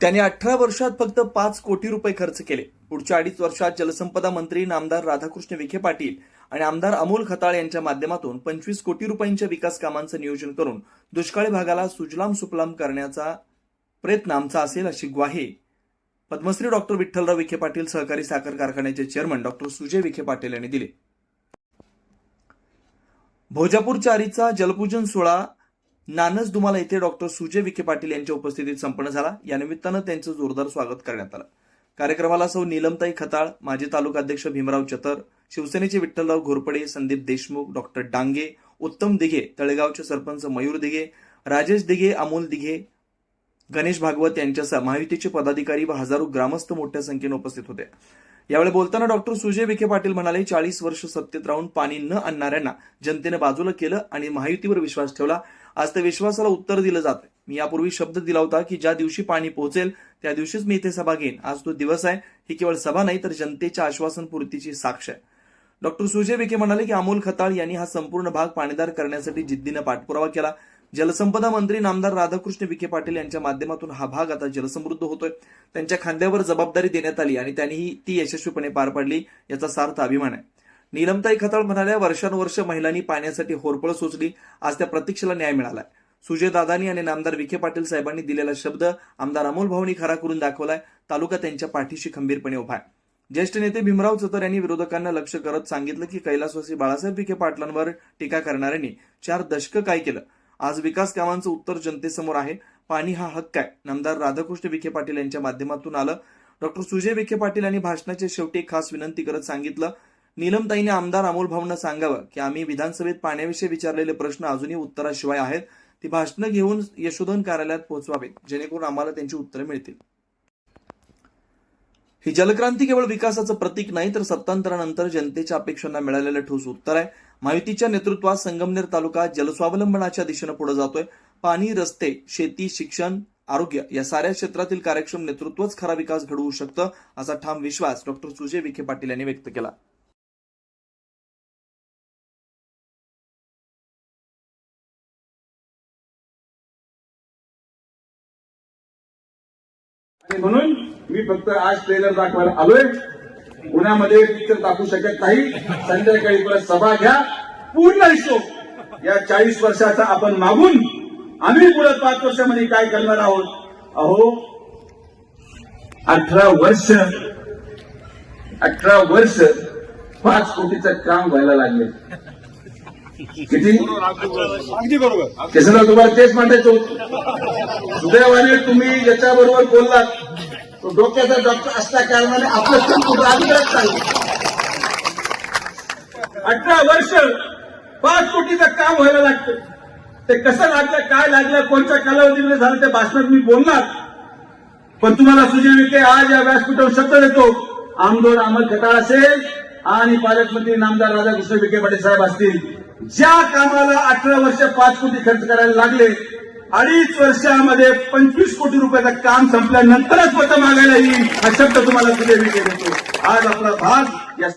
त्यांनी अठरा वर्षात फक्त पाच कोटी रुपये खर्च केले. पुढच्या अडीच वर्षात जलसंपदा मंत्री नामदार राधाकृष्ण विखे पाटील आणि आमदार अमोल खताळ यांच्या माध्यमातून पंचवीस कोटी रुपयांच्या विकास कामांचं नियोजन करून दुष्काळी भागाला सुजलाम सुफलाम करण्याचा प्रयत्न आमचा असेल अशी ग्वाही पद्मश्री डॉक्टर विठ्ठलराव विखे पाटील सहकारी साखर कारखान्याचे चेअरमन डॉक्टर सुजय विखे पाटील यांनी दिले. भोजापूर चारीचा जलपूजन सोहळा नानस दुमाला येथे डॉक्टर सुजय विखे पाटील यांच्या उपस्थितीत संपन्न झाला. या निमित्तानं त्यांचं जोरदार स्वागत करण्यात आलं. कार्यक्रमाला सौ नीलमताई खताळ माजी तालुका अध्यक्ष भीमराव चतर शिवसेनेचे विठ्ठलराव घोरपडे संदीप देशमुख डॉक्टर डांगे उत्तम दिघे तळेगावचे सरपंच मयूर दिघे राजेश दिघे अमोल दिघे गणेश भागवत यांच्यासह महायुतीचे पदाधिकारी व हजारो ग्रामस्थ मोठ्या संख्येने उपस्थित होते. यावेळी बोलताना डॉक्टर सुजय विखे पाटील म्हणाले चाळीस वर्ष सत्तेत राहून पाणी न आणणाऱ्यांना जनतेने बाजूला केलं आणि महायुतीवर विश्वास ठेवला. आज त्या विश्वासाला उत्तर दिलं जात मी यापूर्वी शब्द दिला होता की ज्या दिवशी पाणी पोहोचेल त्या दिवशीच मी इथे सभा घेईन. आज तो दिवस आहे. ही केवळ सभा नाही तर जनतेच्या आश्वासन पूर्तीची साक्ष आहे. डॉक्टर सुजय विखे म्हणाले की अमोल खताळ यांनी हा संपूर्ण भाग पाणीदार करण्यासाठी जिद्दीनं पाठपुरावा केला. जलसंपदा मंत्री नामदार राधाकृष्ण विखे पाटील यांच्या माध्यमातून हा भाग आता जलसमृद्ध होतोय. त्यांच्या खांद्यावर जबाबदारी देण्यात आली आणि त्यांनीही ती यशस्वीपणे पार पाडली याचा सार्थ अभिमान आहे. नीलमताई खताळ म्हणाल्या वर्षानुवर्ष महिलांनी पाण्यासाठी होरपळ सोचली आज त्या प्रतीक्षेला न्याय मिळालाय. सुजय दादानी आणि नामदार विखे पाटील साहेबांनी दिलेला शब्द आमदार अमोल भाऊनी खरा करून दाखवलाय तालुका त्यांच्या पाठीशी खंबीरपणे उभा आहे. ज्येष्ठ नेते भीमराव चतर यांनी विरोधकांना लक्ष करत सांगितलं की कैलासवासी बाळासाहेब विखे पाटलांवर टीका करणाऱ्यांनी चार दशकं काय केलं? आज विकास कामांचं उत्तर जनतेसमोर आहे. पाणी हा हक्क आहे. नामदार राधाकृष्ण विखे पाटील यांच्या माध्यमातून आलं. डॉक्टर सुजय विखे पाटील यांनी भाषणाच्या शेवटी खास विनंती करत सांगितलं. नीलमताईने आमदार अमोल भाऊंना सांगावं की आम्ही विधानसभेत पाण्याविषयी विचारलेले प्रश्न अजूनही उत्तराशिवाय आहेत. ती भाषणं घेऊन यशोधन कार्यालयात पोहोचवावेत. जेणेकरून आम्हाला त्यांची उत्तरं मिळतील. ही जलक्रांती केवळ विकासाचं प्रतीक नाही तर सत्तांतरानंतर जनतेच्या अपेक्षांना मिळालेलं ठोस उत्तर आहे. माहितीच्या नेतृत्वात संगमनेर तालुका जलस्वावलंबनाच्या दिशेनं पुढे जातोय. पाणी रस्ते शेती शिक्षण आरोग्य या साऱ्या क्षेत्रातील कार्यक्षम नेतृत्वच खरा विकास घडवू शकतं असा ठाम विश्वास डॉक्टर सुजय विखे पाटील यांनी व्यक्त केला. म्हणून मी फक्त आज ट्रेलर दाखवायला आलोय. पुण्यामध्ये पिक्चर दाखवू शकत नाही. संध्याकाळी परत सभा घ्या. पूर्ण हिशोब. या चाळीस वर्षाचा आपण मागून आम्ही पुढे पाच वर्षामध्ये काय करणार आहोत? अहो अठरा वर्ष अठरा वर्ष पाच कोटीचं काम व्हायला लागले. किती? अगदी बरोबर. तुम्हाला तेच मांडायचं होतं. सुदैवाने तुम्ही ज्याच्याबरोबर बोललात. तो डोक्याचा डॉक्टर असल्या कारणाने आपलं काम कुठं चाललं. अठरा वर्ष पाच कोटीचं काम व्हायला लागतं. ते कसं लागलं काय लागलं कोणत्या कालावधीमध्ये झालं त्या भाषणात मी बोलणार. पण तुम्हाला सुजय विखे आज या व्यासपीठावर शब्द देतो आमदोर अमल खटाळ असेल आणि पालकमंत्री नामदार राधाकृष्ण विखे पाटील साहेब असतील. ज्या कामाला अठरा वर्ष पाच कोटी खर्च करायला लागले अडीच वर्षामध्ये पंचवीस कोटी रुपयाचं काम संपल्यानंतरच मतं मागायला येईल हा शब्द तुम्हाला दिले मी देतो. आज आपला भाग या